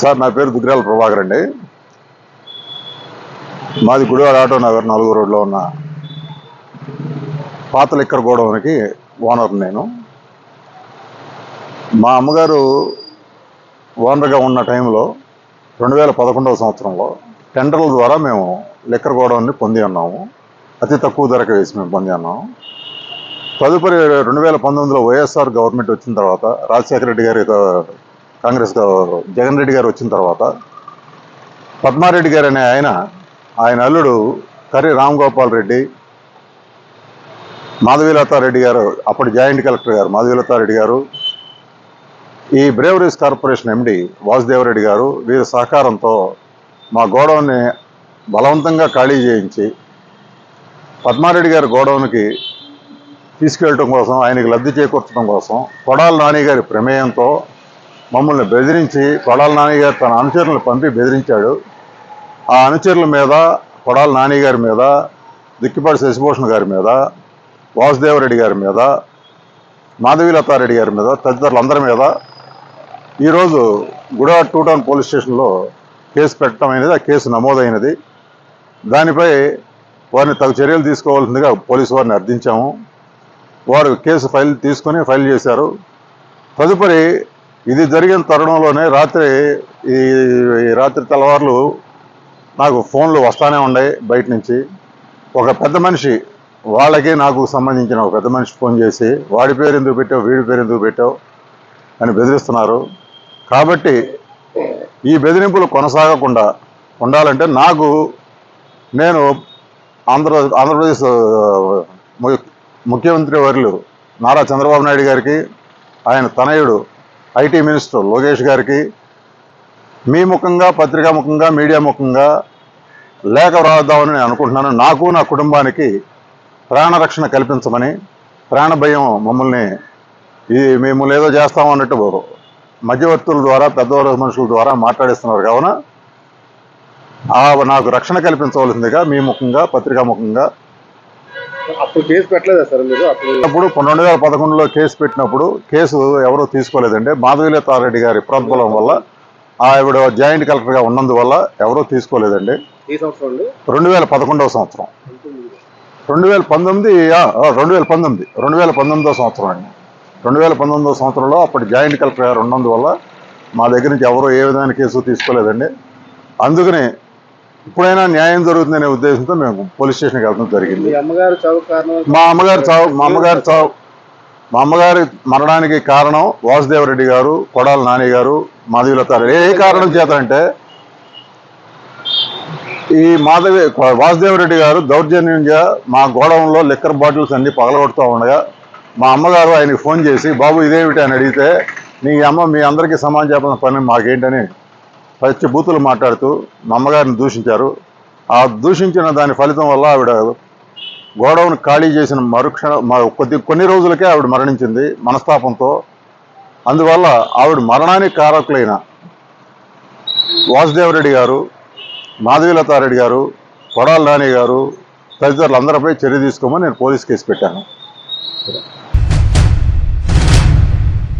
Sir నా పేరు దుగ్రాల ప్రభాకర్ అండి. మాది గుడివాడ ఆటో నగర్ నాలుగో రోడ్లో ఉన్న పాత లిక్కర్ గోడౌన్కి ఓనర్ నేను. మా అమ్మగారు ఓనర్గా ఉన్న టైంలో రెండు వేల పదకొండవ సంవత్సరంలో టెండర్ల ద్వారా మేము లిక్కర్ గోడౌన్ని పొంది ఉన్నాము అతి తక్కువ ధరకు వేసి మేము పొంది ఉన్నాము తదుపరి రెండు వేల పంతొమ్మిదిలో వైఎస్ఆర్ గవర్నమెంట్ వచ్చిన తర్వాత రాజశేఖర రెడ్డి గారి కాంగ్రెస్ జగన్ రెడ్డి గారు వచ్చిన తర్వాత పద్మారెడ్డి గారు అనే ఆయన ఆయన అల్లుడు కర్రి రామ్ గోపాల్ రెడ్డి మాధవీలతారెడ్డి గారు అప్పటి జాయింట్ కలెక్టర్ గారు మాధవీలతారెడ్డి గారు ఈ బ్రేవరీస్ కార్పొరేషన్ ఎండి వాసుదేవరెడ్డి గారు వీరి సహకారంతో మా గోడౌన్ని బలవంతంగా ఖాళీ చేయించి పద్మారెడ్డి గారి గోడౌన్కి తీసుకెళ్ళటం కోసం ఆయనకి లబ్ధి చేకూర్చడం కోసం కొడాల నాని గారి ప్రమేయంతో మమ్మల్ని బెదిరించి కొడాల నాని తన అనుచరులను పంపి బెదిరించాడు. ఆ అనుచరుల మీద కొడాల నాని మీద దిక్కిపాటి శశిభూషణ్ గారి మీద వాసుదేవరెడ్డి గారి మీద మాధవీలతారెడ్డి గారి మీద తదితరులందరి మీద ఈరోజు గుడివాడ టూ టౌన్ పోలీస్ స్టేషన్లో కేసు పెట్టడం అనేది ఆ కేసు నమోదైనది. దానిపై వారిని తగు చర్యలు తీసుకోవాల్సిందిగా పోలీసు వారిని అర్థించాము. వారు కేసు ఫైల్ తీసుకొని ఫైల్ చేశారు. తదుపరి ఇది జరిగిన తరుణంలోనే రాత్రి ఈ రాత్రి తెల్లవారులు నాకు ఫోన్లు వస్తానే ఉన్నాయి బయట నుంచి. ఒక పెద్ద మనిషి వాళ్ళకి నాకు సంబంధించిన ఒక పెద్ద మనిషి ఫోన్ చేసి వాడి పేరు ఎందుకు పెట్టావు? వీడి పేరు ఎందుకు పెట్టావు? అని బెదిరిస్తున్నారు. కాబట్టి ఈ బెదిరింపులు కొనసాగకుండా ఉండాలంటే నాకు నేను ఆంధ్ర ఆంధ్రప్రదేశ్ ముఖ్యమంత్రి వర్యులు నారా చంద్రబాబు నాయుడు గారికి ఆయన తనయుడు ఐటీ మినిస్టర్ లోకేష్ గారికి మీ ముఖంగా పత్రికా ముఖంగా మీడియా ముఖంగా లేఖ రాద్దామని నేను అనుకుంటున్నాను. నాకు నా కుటుంబానికి ప్రాణరక్షణ కల్పించమని ప్రాణ భయం మమ్మల్ని ఇది మేము ఏదో చేస్తామన్నట్టు మధ్యవర్తుల ద్వారా పెద్దవాళ్ళ మనుషుల ద్వారా మాట్లాడిస్తున్నారు. కావున నాకు రక్షణ కల్పించవలసిందిగా మీ ముఖంగా పత్రికా ముఖంగా అప్పుడు కేసు పెట్టలేదా సార్ మీరు? అప్పుడు అప్పుడు రెండు వేల పదకొండులో కేసు పెట్టినప్పుడు కేసు ఎవరూ తీసుకోలేదండి మాధవీలతారెడ్డి గారి ప్రోద్బలం వల్ల ఆవిడ జాయింట్ కలెక్టర్గా ఉన్నందువల్ల ఎవరూ తీసుకోలేదండి. ఈ సంవత్సరం అండి? రెండు వేల పదకొండవ సంవత్సరం. రెండు వేల పంతొమ్మిది రెండు వేల పంతొమ్మిది రెండు వేల పంతొమ్మిదో సంవత్సరం అండి. రెండు వేల పంతొమ్మిదో సంవత్సరంలో అప్పటి జాయింట్ కలెక్టర్ గారు ఉన్నందువల్ల మా దగ్గర నుంచి ఎవరూ ఏ విధమైన కేసు తీసుకోలేదండి. అందుకని ఇప్పుడైనా న్యాయం జరుగుతుందనే ఉద్దేశంతో మేము పోలీస్ స్టేషన్కి వెళ్ళడం జరిగింది. మీ అమ్మగారు చావు మా అమ్మగారు చావు మా అమ్మగారు మరణానికి కారణం వాసుదేవరెడ్డి గారు కొడాల నాని గారు మాధవీలత ఏ కారణం చేత అంటే ఈ మాధవి వాసుదేవరెడ్డి గారు దౌర్జన్యంగా మా గోడౌన్లో లిక్కర్ బాటిల్స్ అన్ని పగలగొడుతూ ఉండగా మా అమ్మగారు ఆయనకి ఫోన్ చేసి బాబు ఇదేమిటి? అని అడిగితే నీ అమ్మ మీ అందరికీ సమానం చెప్పిన పని మాకేంటని పచ్చి బూతులు మాట్లాడుతూ మా అమ్మగారిని దూషించారు. ఆ దూషించిన దాని ఫలితం వల్ల ఆవిడ గోడౌన్ ఖాళీ చేసిన మరుక్షణ కొద్ది కొన్ని రోజులకే ఆవిడ మరణించింది మనస్తాపంతో. అందువల్ల ఆవిడ మరణానికి కారకులైన వాసుదేవరెడ్డి గారు మాధవీలతారెడ్డి గారు కొడాల నాని గారు తదితరులందరిపై చర్య తీసుకోమని నేను పోలీస్ కేసు పెట్టాను.